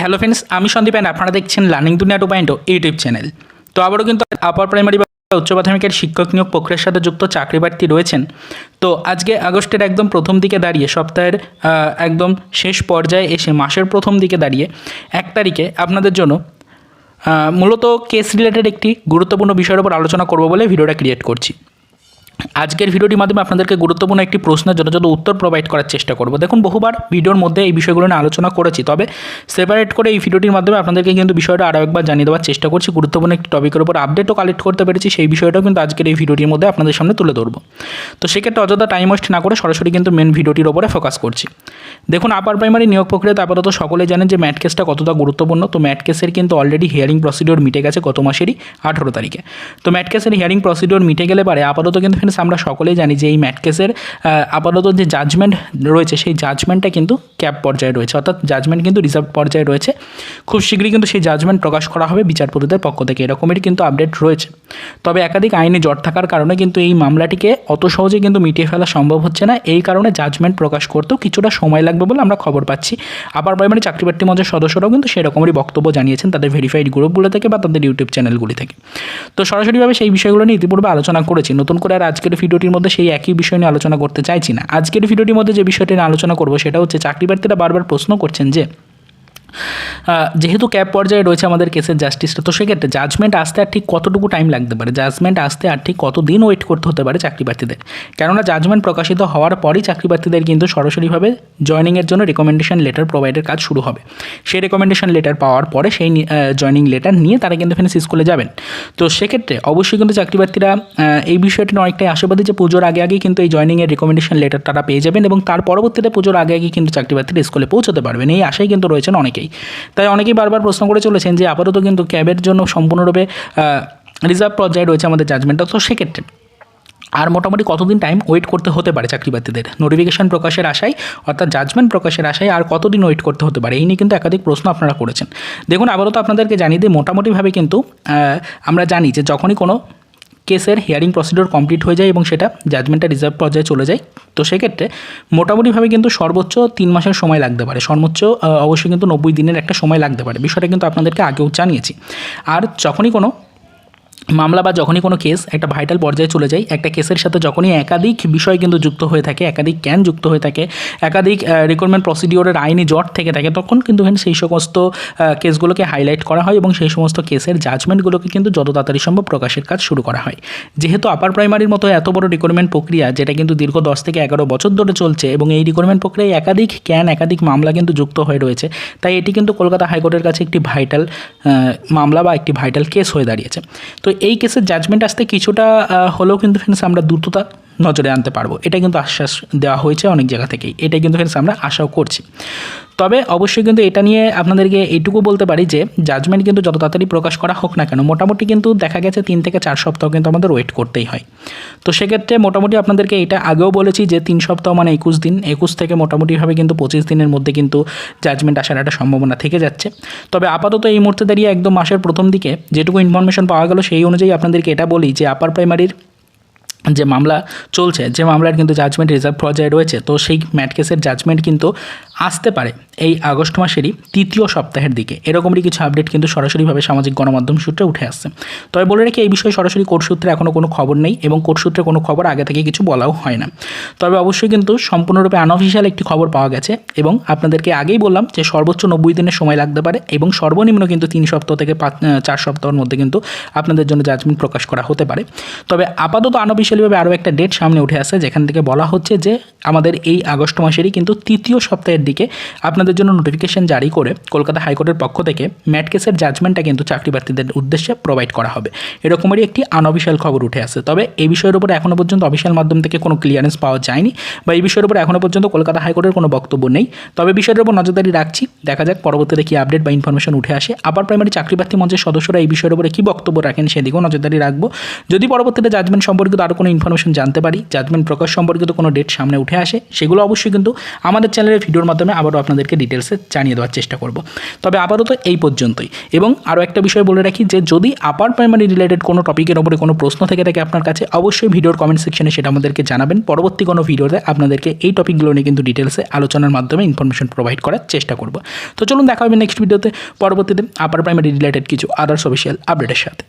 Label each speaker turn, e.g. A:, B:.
A: Hello friends আমি Sandeep and আপনারা দেখছেন লার্নিং দুনিয়া টু পয়েন্ট ইউটিউব চ্যানেল। তো আবারও কিন্তু আপার প্রাইমারি বা উচ্চ মাধ্যমিকের শিক্ষক নিয়োগ প্রক্রিয়ার সাথে যুক্ত চাকরি প্রার্থী রয়েছেন। তো আজকে আগস্টের একদম প্রথম দিকে দাঁড়িয়ে, সপ্তাহের একদম শেষ পর্যায়ে এসে মাসের প্রথম দিকে দাঁড়িয়ে এক তারিখে আপনাদের জন্য মূলত কেস রিলেটেড একটি গুরুত্বপূর্ণ বিষয়ের উপর আলোচনা করব বলে ভিডিওটা ক্রিয়েট করছি। আজকের ভিডিওটির মাধ্যমে আপনাদেরকে গুরুত্বপূর্ণ একটি প্রশ্নের যথাযথ উত্তর প্রোভাইড করার চেষ্টা করব। দেখুন, বহুবার ভিডিওর মধ্যে এই বিষয়গুলো নিয়ে আলোচনা করেছি, তবে সেপারেট করে এই ভিডিওটির মাধ্যমে আপনাদেরকে কিন্তু বিষয়টা আরও একবার জানিয়ে দেওয়ার চেষ্টা করছি। গুরুত্বপূর্ণ একটি টপিকের উপর আপডেটও কালেক্ট করতে পেরেছি, সেই বিষয়টাও কিন্তু আজকের এই ভিডিওটির মধ্যে আপনাদের সামনে তুলে ধরবো। তো সেক্ষেত্রে অযথা টাইম ওয়েস্ট না করে সরাসরি কিন্তু মেন ভিডিওটির ওপরে ফোকাস করছি। দেখুন আপার প্রাইমারি নিয়োগ প্রক্রিয়াতে আপাতত সকলে জানেন যে ম্যাট কেসটা কতটা গুরুত্বপূর্ণ। তো ম্যাট কেসের কিন্তু অলরেডি হিয়ারিং প্রসিডিওর মিটে গেছে গত মাসেরই আঠারো তারিখে। তো ম্যাট কেসের হিয়ারিং প্রসিডিওর মিটে গেলে পারে আপাতত কিন্তু ফ্রেন্ডস আমরা সকলেই জানি যে এই ম্যাট কেসের আপাতত যে জাজমেন্ট রয়েছে, সেই জাজমেন্টটা কিন্তু ক্যাপ পর্যায়ে রয়েছে। অর্থাৎ জাজমেন্ট কিন্তু রিজার্ভ পর্যায়ে রয়েছে। খুব শীঘ্রই কিন্তু সেই জাজমেন্ট প্রকাশ করা হবে বিচারপতিদের পক্ষ থেকে। এরকমেরই কিন্তু আপডেট রয়েছে। তবে একাধিক আইনে জট থাকার কারণে কিন্তু এই মামলাটিকে অত সহজে কিন্তু মিটিয়ে ফেলা সম্ভব হচ্ছে না। এই কারণে জাজমেন্ট প্রকাশ করতেও কিছুটা সময় লাগবে বলে আমরা খবর পাচ্ছি। আবার প্রাইমারি চাকরি প্রার্থী মঞ্চের সদস্যরাও কিন্তু সেরকমই বক্তব্য জানিয়েছেন তাদের ভেরিফাইড গ্রুপগুলো থেকে বা তাদের ইউটিউব চ্যানেলগুলি থেকে। তো সরাসরিভাবে সেই বিষয়গুলো নিয়ে ইতিপূর্বে আলোচনা করেছি। নতুন করে আর আজকের ভিডিওটির মধ্যে সেই একই বিষয় নিয়ে আলোচনা করতে চাইছি না। আজকের ভিডিওটির মধ্যে যে বিষয়টি নিয়ে আলোচনা করব সেটা হচ্ছে, চাকরি প্রার্থীরা বারবার প্রশ্ন করছেন যে যেহেতু ক্যাব পর্যায়ে রয়েছে আমাদের কেসের জাস্টিসটা তো সেক্ষেত্রে জাজমেন্ট আসতে আর ঠিক কতটুকু টাইম লাগতে পারে? জাজমেন্ট আসতে আর ঠিক কতদিন ওয়েট করতে হতে পারে চাকরি প্রার্থীদের? কেননা জাজমেন্ট প্রকাশিত হওয়ার পরই চাকরি প্রার্থীদের কিন্তু সরাসরিভাবে জয়নিংয়ের জন্য রেকমেন্ডেশন লেটার প্রোভাইডের কাজ শুরু হবে। সেই রেকমেন্ডেশন লেটার পাওয়ার পরে সেই জয়নিং লেটার নিয়ে তারা কিন্তু ফেন্স স্কুলে যাবেন। তো সেক্ষেত্রে অবশ্যই কিন্তু চাকরি প্রার্থীরা এই বিষয়টি অনেকটাই আশাবাদী যে পুজোর আগে আগে কিন্তু এই জয়নিংয়ের রেকমেন্ডেশন লেটার তারা পেয়ে যাবেন এবং তার পরবর্তীতে পুজোর আগে আগে কিন্তু চাকরি প্রার্থীরা স্কুলে পৌঁছতে পারবেন। এই আশায় কিন্তু রয়েছেন অনেকেই তাই অনেকেই বারবার প্রশ্ন করে চলেছেন যে আপাতত কিন্তু ক্যাবের জন্য সম্পূর্ণরূপে রিজার্ভ পর্যায়ে রয়েছে আমাদের জাজমেন্টটা তো সেক্ষেত্রে আর মোটামুটি কতদিন টাইম ওয়েট করতে হতে পারে চাকরি প্রার্থীদের নোটিফিকেশন প্রকাশের আশায়, অর্থাৎ জাজমেন্ট প্রকাশের আশায় আর কতদিন ওয়েট করতে হতে পারে? এই নিয়ে কিন্তু একাধিক প্রশ্ন আপনারা করেছেন। দেখুন, আপাতত আপনাদেরকে জানিয়ে দিই, মোটামুটিভাবে কিন্তু আমরা জানি যে যখনই কোনো কেসের হিয়ারিং প্রসিডিওর কমপ্লিট হয়ে যায় এবং সেটা জাজমেন্টটা রিজার্ভ পর্যায়ে চলে যায়। তো সেক্ষেত্রে মোটামুটিভাবে কিন্তু সর্বোচ্চ তিন মাসের সময় লাগতে পারে। সর্বোচ্চ অবশ্যই কিন্তু নব্বই দিনের একটা সময় লাগতে পারে। বিষয়টা কিন্তু আপনাদেরকে আগেও জানিয়েছি। আর যখনই কোনো মামলা বা যখনই কোনো কেস একটা ভাইটাল পর্যায়ে চলে যায়, একটা কেসের সাথে যখনই একাধিক বিষয় কিন্তু যুক্ত হয়ে থাকে, একাধিক ক্যান যুক্ত হয়ে থাকে, একাধিক রিক্রুটমেন্ট প্রসিডিওরের আইনি জট থেকে থাকে, তখন কিন্তু সেই সমস্ত কেসগুলোকে হাইলাইট করা হয় এবং সেই সমস্ত কেসের জাজমেন্টগুলোকে কিন্তু যত তাড়াতাড়ি সম্ভব প্রকাশের কাজ শুরু করা হয়। যেহেতু আপার প্রাইমারির মতো এত বড় রিক্রুটমেন্ট প্রক্রিয়া, যেটা কিন্তু দীর্ঘ দশ থেকে এগারো বছর ধরে চলছে এবং এই রিক্রুটমেন্ট প্রক্রিয়ায় একাধিক ক্যান একাধিক মামলা কিন্তু যুক্ত হয়ে রয়েছে, তাই এটি কিন্তু কলকাতা হাইকোর্টের কাছে একটি ভাইটাল মামলা বা একটি ভাইটাল কেস হয়ে দাঁড়িয়েছে। তো এই কেসের জাজমেন্ট আসতে কিছুটা হলেও কিন্তু ফ্রেন্ডস আমরা দ্রুততা নজরে আনতে পারব। এটা কিন্তু আশ্বাস দেওয়া হয়েছে অনেক জায়গা থেকেই। এটাই কিন্তু ফ্রেন্ডস আমরা আশাও করছি। তবে অবশ্যই কিন্তু এটা নিয়ে আপনাদেরকে এইটুকু বলতে পারি যে জাজমেন্ট কিন্তু যত তাড়াতাড়ি প্রকাশ করা হোক না কেন, মোটামুটি কিন্তু দেখা গেছে তিন থেকে চার সপ্তাহ কিন্তু আমাদের ওয়েট করতেই হয়। তো সেক্ষেত্রে মোটামুটি আপনাদেরকে এটা আগেও বলেছি যে তিন সপ্তাহ মানে একুশ দিন, একুশ থেকে মোটামুটিভাবে কিন্তু পঁচিশ দিনের মধ্যে কিন্তু জাজমেন্ট আসার একটা সম্ভাবনা থেকে যাচ্ছে। তবে আপাতত এই মুহূর্তে দাঁড়িয়ে একদম মাসের প্রথম দিকে যেটুকু ইনফরমেশন পাওয়া গেল সেই অনুযায়ী আপনাদেরকে এটা বলি যে আপার প্রাইমারির যে মামলা চলছে, যে মামলার কিন্তু জাজমেন্ট রিজার্ভ পর্যায়ে রয়েছে, তো সেই ম্যাট কেসের জাজমেন্ট কিন্তু আসতে পারে। এই আগস্ট মাসেরই তৃতীয় সপ্তাহের দিকে। এরকমই কিছু আপডেট কিন্তু সরাসরিভাবে সামাজিক গণমাধ্যম সূত্রে উঠে আসছে। তবে বলে রাখি, এই বিষয়ে সরাসরি কোর্ট সূত্রে এখনও কোনো খবর নেই এবং কোর্ট সূত্রে কোনো খবর আগে থেকে কিছু বলাও হয় না। তবে অবশ্যই কিন্তু সম্পূর্ণরূপে আনঅফিসিয়াল একটি খবর পাওয়া গেছে এবং আপনাদেরকে আগেই বললাম যে সর্বোচ্চ নব্বই দিনের সময় লাগতে পারে এবং সর্বনিম্ন কিন্তু তিন সপ্তাহ থেকে পাঁচ চার সপ্তাহের মধ্যে কিন্তু আপনাদের জন্য জাজমেন্ট প্রকাশ করা হতে পারে। তবে আপাতত আনঅফিসিয়ালিভাবে আরও একটা ডেট সামনে উঠে আসে যেখান থেকে বলা হচ্ছে যে আমাদের এই আগস্ট মাসেরই কিন্তু তৃতীয় সপ্তাহের দিকে আপনাদের জন্য নোটিফিকেশন জারি করে কলকাতা হাইকোর্টের পক্ষ থেকে ম্যাট কেসের জাজমেন্টটা কিন্তু চাকরি প্রার্থীদের উদ্দেশ্যে প্রোভাইড করা হবে। এরকমেরই একটি আনঅফিসিয়াল খবর উঠে আসে। তবে এই বিষয়ের উপরে এখনও পর্যন্ত অফিসিয়াল মাধ্যম থেকে কোনো ক্লিয়ারেন্স পাওয়া যায়নি বা এই বিষয়ের উপর এখনও পর্যন্ত কলকাতা হাইকোর্টের কোনো বক্তব্য নেই। তবে বিষয়ের উপর নজরদারি রাখছি। দেখা যাক পরবর্তীতে কি আপডেট বা ইনফরমেশন উঠে আসে। আবার প্রাইমারি চাকরি প্রার্থী মঞ্চের সদস্যরা এই বিষয়ের উপরে কী বক্তব্য রাখেন সেদিকেও নজরদারি রাখব। যদি পরবর্তীতে জাজমেন্ট সম্পর্কিত আরও কোনো ইনফরমেশন জানতে পারি জাজমেন্ট প্রকাশ সম্পর্কিত কোনো ডেট সামনে উঠে আসে, সেগুলো অবশ্যই কিন্তু আমাদের চ্যানেলের ভিডিওর মাধ্যমে আবারও আপনাদেরকে আপনাদেরকে ডিটেলসে জানিয়ে দেওয়ার চেষ্টা করব। তবে আপাতত এই পর্যন্তই। এবং আরও একটা বিষয় বলে রাখি যে, যদি আপার প্রাইমারি রিলেটেড কোনো টপিকের ওপরে কোনো প্রশ্ন থেকে থাকে আপনার কাছে, অবশ্যই ভিডিওর কমেন্ট সেকশনে সেটা আমাদেরকে জানাবেন। পরবর্তী কোনো ভিডিওতে আপনাদেরকে এই টপিকগুলো নিয়ে কিন্তু ডিটেলসে আলোচনার মাধ্যমে ইনফরমেশন প্রোভাইড করার চেষ্টা করব। তো চলুন দেখা হবে নেক্সট ভিডিওতে পরবর্তীতে আপার প্রাইমারি রিলেটেড কিছু আদার্স অফিসিয়াল আপডেটের সাথে।